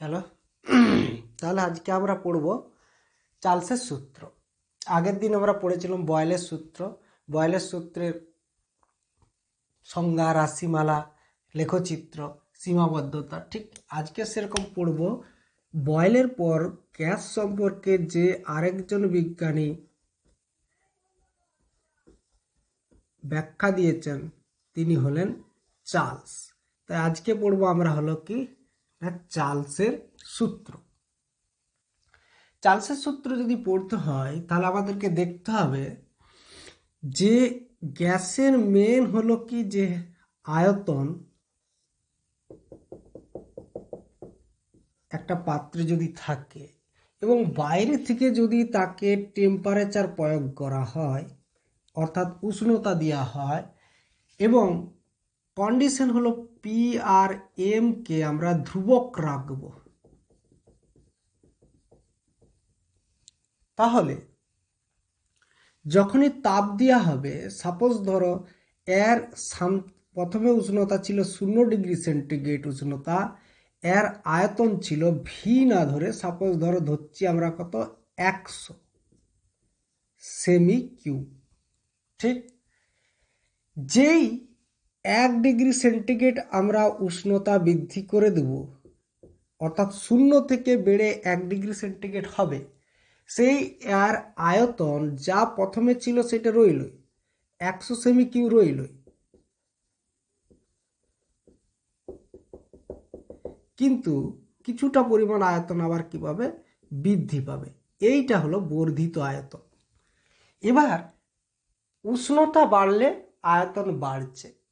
Hello? তাহলে আজকে আমরা পড়ব চার্লসের সূত্র। আগের দিন আমরা পড়েছিলাম বয়েলের সূত্র। বয়েলের সূত্রের সংজ্ঞা, রাশিমালা, লেখচিত্র, সীমাবদ্ধতা, ঠিক আজকে সেরকম পড়ব। বয়েলের পর গ্যাস সম্পর্কে যে আরেকজন বিজ্ঞানী ব্যাখ্যা দিয়েছেন, তিনি হলেন চার্লস। তাই আজকে পড়ব আমরা হলো কি চার্লসের সূত্র। চার্লসের সূত্র যদি পড়তে হয়, তাহলে আমাদেরকে দেখতে হবে যে গ্যাসের মেন হলো কি, যে আয়তন একটা পাত্রে যদি থাকে এবং বাইরে থেকে যদি তাকে টেম্পারেচার প্রয়োগ করা হয়, অর্থাৎ উষ্ণতা দেওয়া হয় এবং কন্ডিশন হলো পি আর এম কে আমরা ধ্রুবক রাখব। তাহলে যখনই তাপ দেওয়া হবে সাপোজ ধরো এর সাম- প্রথমে উষ্ণতা ছিল শূন্য ডিগ্রি সেন্টিগ্রেড উষ্ণতা, এর আয়তন ছিল ভি না ধরে সাপোজ ধরো ধরছি আমরা কত? একশো সেমি কিউ ঠিক? যেই এক ডিগ্রি সেন্টিগ্রেড আমরা উষ্ণতা বৃদ্ধি করে দেব। অর্থাৎ শূন্য থেকে বেড়ে এক ডিগ্রি সেন্টিগ্রেড হবে। সেই এর আয়তন যা প্রথমে ছিল সেটা রইলই, একশো সেমি কিউ রইলই। কিন্তু কিছুটা পরিমাণ আয়তন আবার কি পাবে বৃদ্ধি পাবে। এইটা হলো বর্ধিত আয়তন। এবার উষ্ণতা বাড়লে আয়তন বাড়ছে।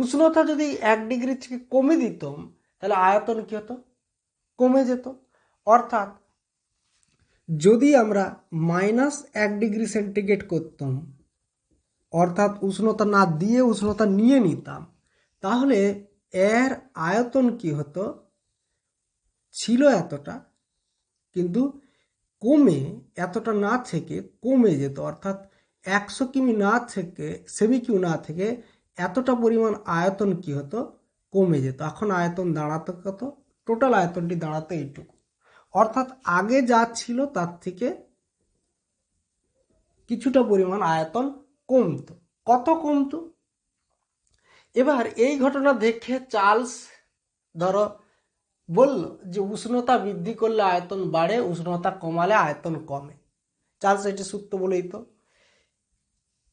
উষ্ণতা যদি এক ডিগ্রি থেকে কমে দিতাম তাহলে আয়তন কি হতো? কমে যেত। অর্থাৎ যদি আমরা মাইনাস এক ডিগ্রি সেন্টিগ্রেড করতাম, অর্থাৎ উষ্ণতা না দিয়ে উষ্ণতা নিয়ে নিতাম, তাহলে এর আয়তন কি হতো? ছিল এতটা, কিন্তু কমে, এতটা না থেকে কমে যেত। অর্থাৎ একশো কিমি না থেকে, সেমি কিউ না থেকে এতটা পরিমাণ আয়তন কি হতো? কমে যেত। এখন আয়তন দাঁড়াতো কত? টোটাল আয়তনটি দাঁড়াতো এইটুকু। অর্থাৎ আগে যা ছিল তার থেকে কিছুটা পরিমাণ আয়তন কমতো। কত কমতো? এবার এই ঘটনা দেখে চার্লস ধরো বলল যে উষ্ণতা বৃদ্ধি করলে আয়তন বাড়ে, উষ্ণতা কমালে আয়তন কমে। চার্লস এটি সূত্র বলেই তো।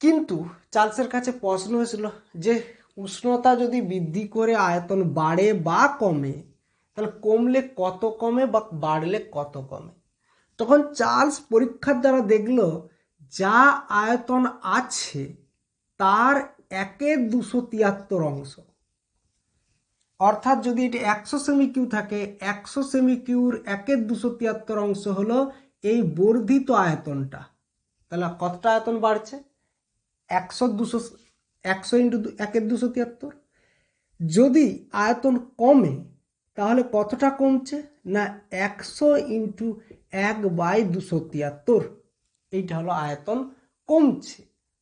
কিন্তু চার্লসের কাছে প্রশ্ন হয়েছিল যে উষ্ণতা যদি বৃদ্ধি করে আয়তন বাড়ে বা কমে, তাহলে কমলে কত কমে বা বাড়লে কত কমে? তখন চার্লস পরীক্ষার দ্বারা দেখল যা আয়তন আছে তার একের দুশো তিয়াত্তর অংশ। অর্থাৎ যদি এটি একশো সেমি কিউ থাকে, একশো সেমি কিউর একের দুশো তিয়াত্তর অংশ হলো এই বর্ধিত আয়তনটা। তাহলে কতটা আয়তন বাড়ছে? একশো দুশো, একশো ইন্টু একের দুশো তিয়াত্তর। যদি আয়তন কমে, তাহলে কতটা কমছে? না, একশো ইন্টু এক বাই দুশো তিয়াত্তর। এইটা হলো আয়তন কমছে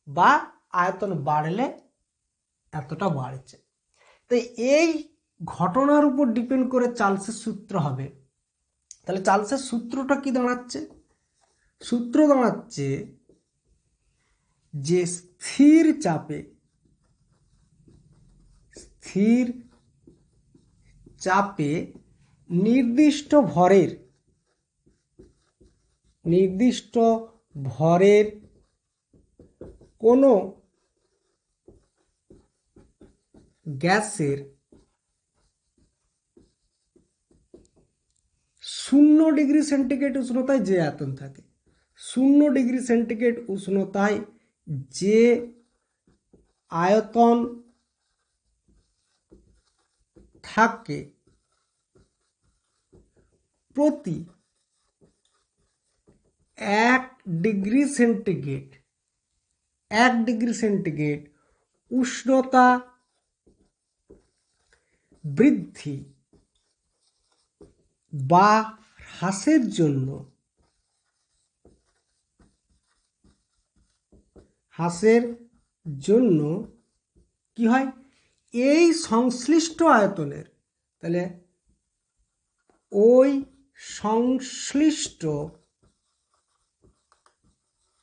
বা আয়তন বাড়লে এতটা বাড়ছে। তো এই ঘটনার উপর ডিপেন্ড করে চার্লসের সূত্র হবে। তাহলে চার্লসের সূত্রটা কি দাঁড়াচ্ছে? সূত্র দাঁড়াচ্ছে যে স্থির চাপে স্থির চাপে নির্দিষ্ট ভরের নির্দিষ্ট ভরের কোনো গ্যাসের শূন্য ডিগ্রি সেন্টিগ্রেড উষ্ণতায় যে আয়তন থাকে, শূন্য ডিগ্রি সেন্টিগ্রেড উষ্ণতায় যে আয়তন থাকে প্রতি এক ডিগ্রি সেন্টিগ্রেড, এক ডিগ্রি সেন্টিগ্রেড উষ্ণতা বৃদ্ধি বা হ্রাসের জন্য হ্রাসের জন্য কি হয়? এই সংশ্লিষ্ট আয়তনের, তাহলে ওই সংশ্লিষ্ট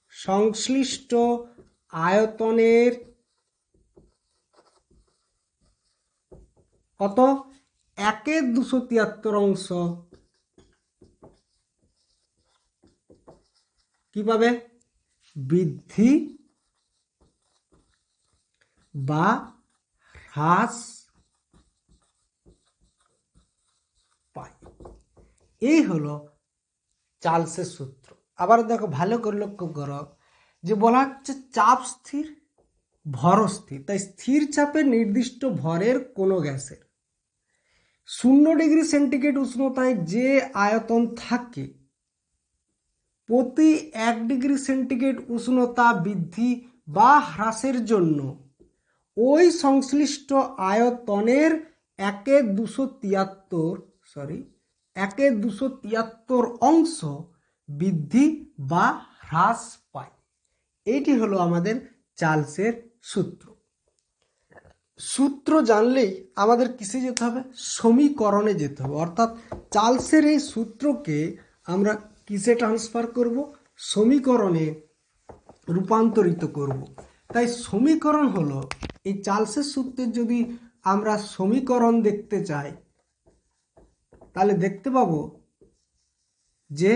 সংশ্লিষ্ট আয়তনের কত? একের দুশো তিয়াত্তর অংশ। কীভাবে বৃদ্ধি বা হ্রাস পায় এই হলো চার্লসের সূত্র। আবার দেখো, ভালো করে লক্ষ্য করো যে বলা হচ্ছে চাপ স্থির, ভর স্থির। তাই স্থির চাপে নির্দিষ্ট ভরের কোনো গ্যাসের। শূন্য ডিগ্রি সেন্টিগ্রেড উষ্ণতায় যে আয়তন থাকে, প্রতি এক ডিগ্রি সেন্টিগ্রেড উষ্ণতা বৃদ্ধি বা হ্রাসের জন্য ওই সংশ্লিষ্ট আয়তনের একে দুশো তিয়াত্তর সরি একে দুশো তিয়াত্তর অংশ বৃদ্ধি বা হ্রাস পায়। এইটি হলো আমাদের চার্লসের সূত্র। সূত্র জানলেই আমাদের কিসে যেতে হবে? সমীকরণে যেতে হবে। অর্থাৎ চার্লসের এই সূত্রকে আমরা কিসে ট্রান্সফার করব? সমীকরণে রূপান্তরিত করব। তাই সমীকরণ হলো এই চার্লসের সূত্রের যদি আমরা সমীকরণ দেখতে চাই, তাহলে দেখতে পাবো যে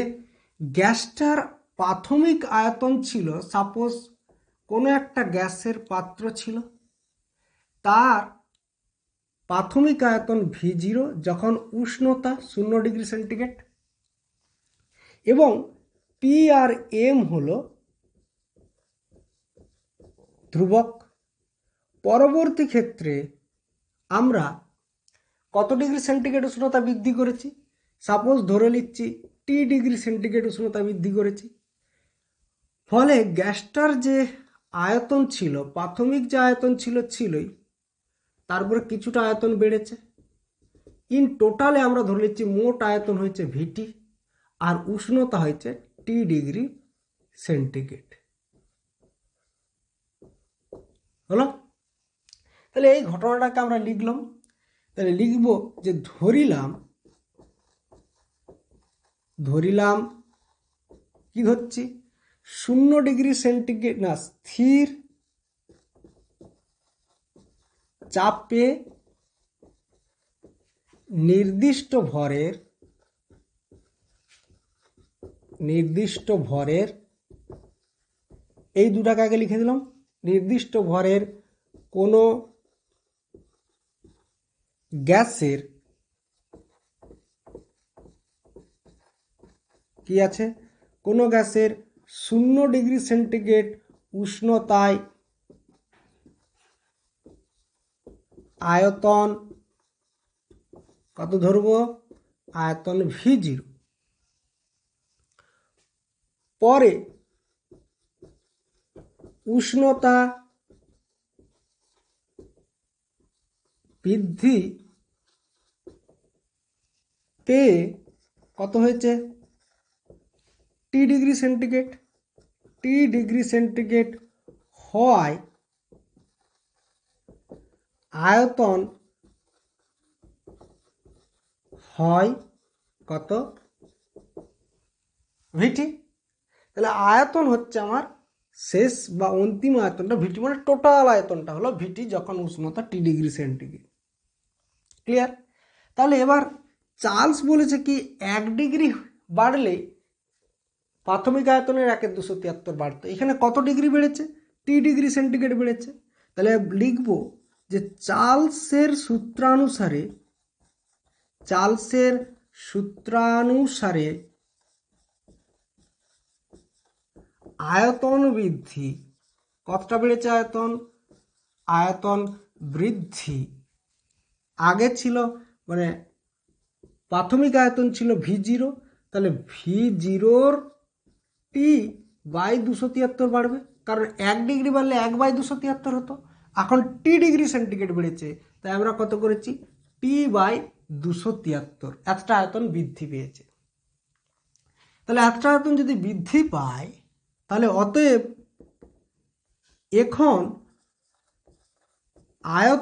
গ্যাসটার প্রাথমিক আয়তন ছিল সাপোজ কোনো একটা গ্যাসের পাত্র ছিল, তার প্রাথমিক আয়তন ভি জিরো যখন উষ্ণতা শূন্য ডিগ্রি সেন্টিগ্রেড এবং পি আর এম হল ধ্রুবক। পরবর্তী ক্ষেত্রে আমরা কত ডিগ্রি সেন্টিগ্রেড উষ্ণতা বৃদ্ধি করেছি? সাপোজ ধরে নিচ্ছি টি ডিগ্রি সেন্টিগ্রেড উষ্ণতা বৃদ্ধি করেছি। ফলে গ্যাসটার যে আয়তন ছিল, প্রাথমিক যে আয়তন ছিল, ছিলই। তারপরে কিছুটা আয়তন বেড়েছে। ইন টোটালে আমরা ধরে নিচ্ছি মোট আয়তন হয়েছে ভিটি আর উষ্ণতা হয়েছে টি ডিগ্রি সেন্টিগ্রেড। হলো? তাহলে এই ঘটনাটাকে আমরা লিখলাম। তাহলে লিখব যে ধরিলাম ধরিলাম কি ধরছি শূন্য ডিগ্রি সেন্টিগ্রেড, না, স্থির চাপে নির্দিষ্ট ভরের নির্দিষ্ট ভরের, এই দুটাকে আগে লিখে দিলাম। নির্দিষ্ট ভরের কোনো গ্যাসের কি আছে? কোনো গ্যাসের শূন্য ডিগ্রি সেন্টিগ্রেড উষ্ণতায় আয়তন কত ধরব? আয়তন ভি জিরো। পরে উষ্ণতা বৃদ্ধি পেয়ে কত হয়েছে? T degree centigrade. T degree centigrade হওয়ায় আয়তন হয় কত? ভিটি তাহলে আয়তন হচ্ছে আমার শেষ বা অন্তিম আয়তনটা ভিটি মানে টোটাল আয়তনটা হলো ভিটি যখন উষ্ণতা টি ডিগ্রি সেন্টিগ্রেড। ক্লিয়ার তাহলে এবার চার্লস বলেছে কি, এক ডিগ্রি বাড়লে প্রাথমিক আয়তনের একের দুশো তিয়াত্তর বাড়তো। এখানে কত ডিগ্রি বেড়েছে? টি ডিগ্রি সেন্টিগ্রেড বেড়েছে। তাহলে লিখব যে চার্লসের সূত্রানুসারে চার্লসের সূত্রানুসারে আয়তন বৃদ্ধি, কতটা বেড়েছে আয়তন? আয়তন বৃদ্ধি আগে ছিল মানে প্রাথমিক আয়তন ছিল ভি জিরো তাহলে ভি জিরোর টি বাই দুশো তিয়াত্তর বাড়বে। কারণ এক ডিগ্রি বাড়লে এক বাই দুশো তিয়াত্তর হতো। এখন টি ডিগ্রি সেন্টিগ্রেড বেড়েছে, তাই আমরা কত করেছি? টি বাই দুশো তিয়াত্তর। এতটা আয়তন বৃদ্ধি পেয়েছে। তাহলে এতটা আয়তন যদি বৃদ্ধি পায়, তাহলে অতএব এখন আয়ত